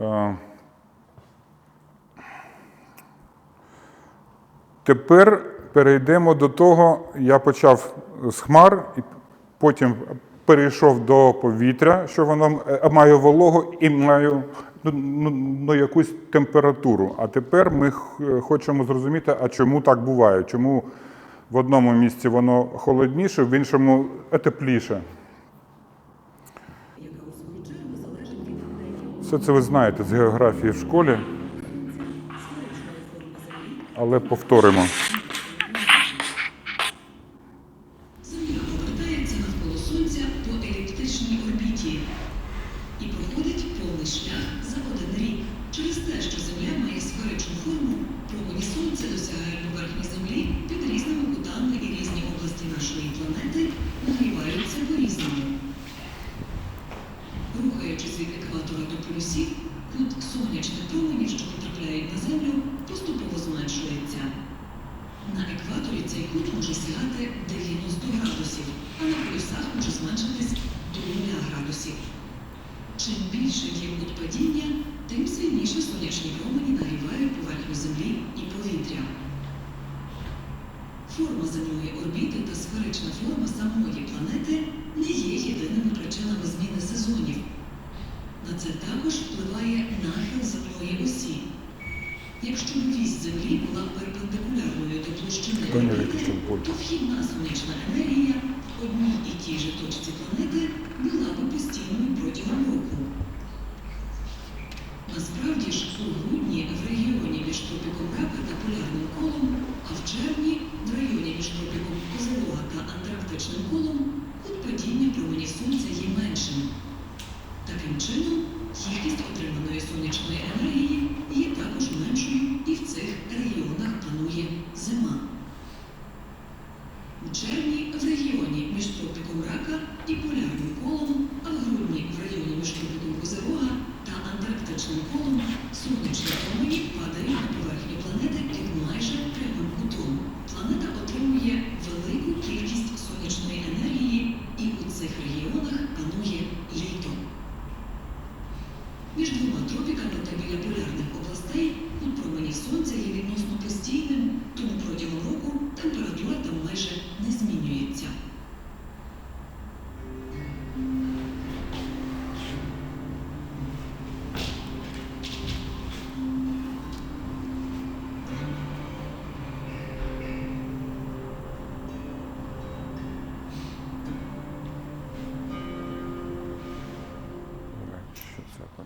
Е, Тепер перейдемо до того, я почав з хмар, і потім перейшов до повітря, що воно е, має вологу і має ну, ну, ну, якусь температуру. А тепер ми хочемо зрозуміти, а чому так буває? Чому в одному місці воно холодніше, в іншому тепліше. Все це ви знаєте з географії в школі, але повторимо. Через те, що Земля має сферичну форму, промені Сонця досягають кут може сягати 90 градусів, а на полюсах може зменшитись до 0 градусів. Чим більше є кут падіння, тим сильніше сонячні промені нагрівають поверхню Землі і повітря. Форма земної орбіти та сферична форма самої планети не є єдиними причинами зміни сезонів. На це також впливає нахил земної осі. Якщо вісь Землі була перпендикулярною до площини орбіти, то вхідна сонячна енергія в одній і тій же точці планети була б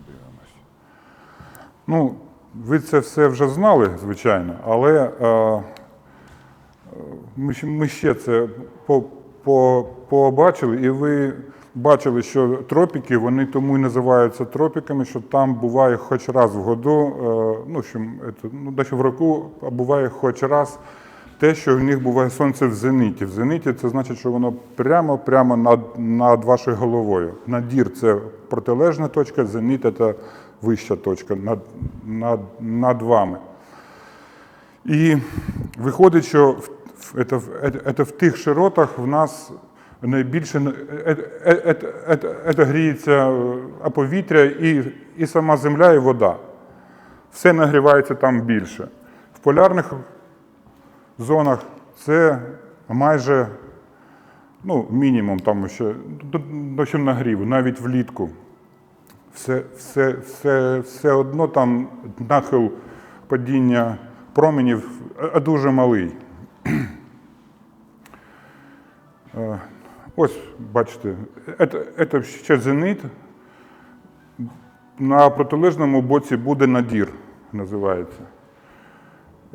Подивимось? Ну, ви це все вже знали, звичайно, але е, ми, ще- ми ще це по, по, побачили, і ви бачили, що тропіки, вони тому і називаються тропіками, що там буває хоч раз в году, е, ну, що, це, ну, дещо в року а буває хоч раз те, що в них буває сонце в зеніті. В зеніті це значить, що воно прямо-прямо над, над вашою головою. Надір це протилежна точка, зеніт це вища точка над, над, над вами. І виходить, що в, це, це в тих широтах в нас найбільше е, е, е, гріється повітря і, і сама земля, і вода. Все нагрівається там більше. В полярних зонах це майже ну, мінімум там ще до, що нагріву, навіть влітку. Все, все, все, все одно там нахил падіння променів дуже малий. Е, Ось, бачите, це ще зенит. На протилежному боці буде надір, називається.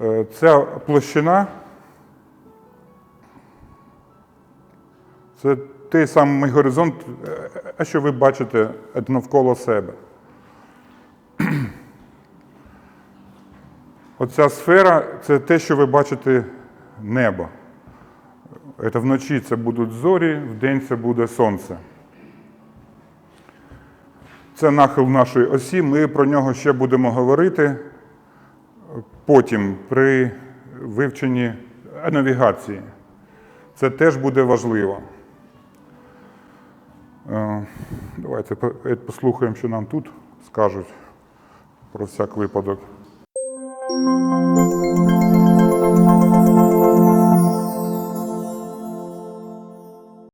Е, Ця площина це той самий горизонт, е, що ви бачите навколо себе. Оця сфера це те, що ви бачите небо. Це вночі це будуть зорі, вдень це буде сонце. Це нахил нашої осі. Ми про нього ще будемо говорити потім при вивченні навігації. Це теж буде важливо. Е, Давайте е, послухаємо, що нам тут скажуть про всяк випадок.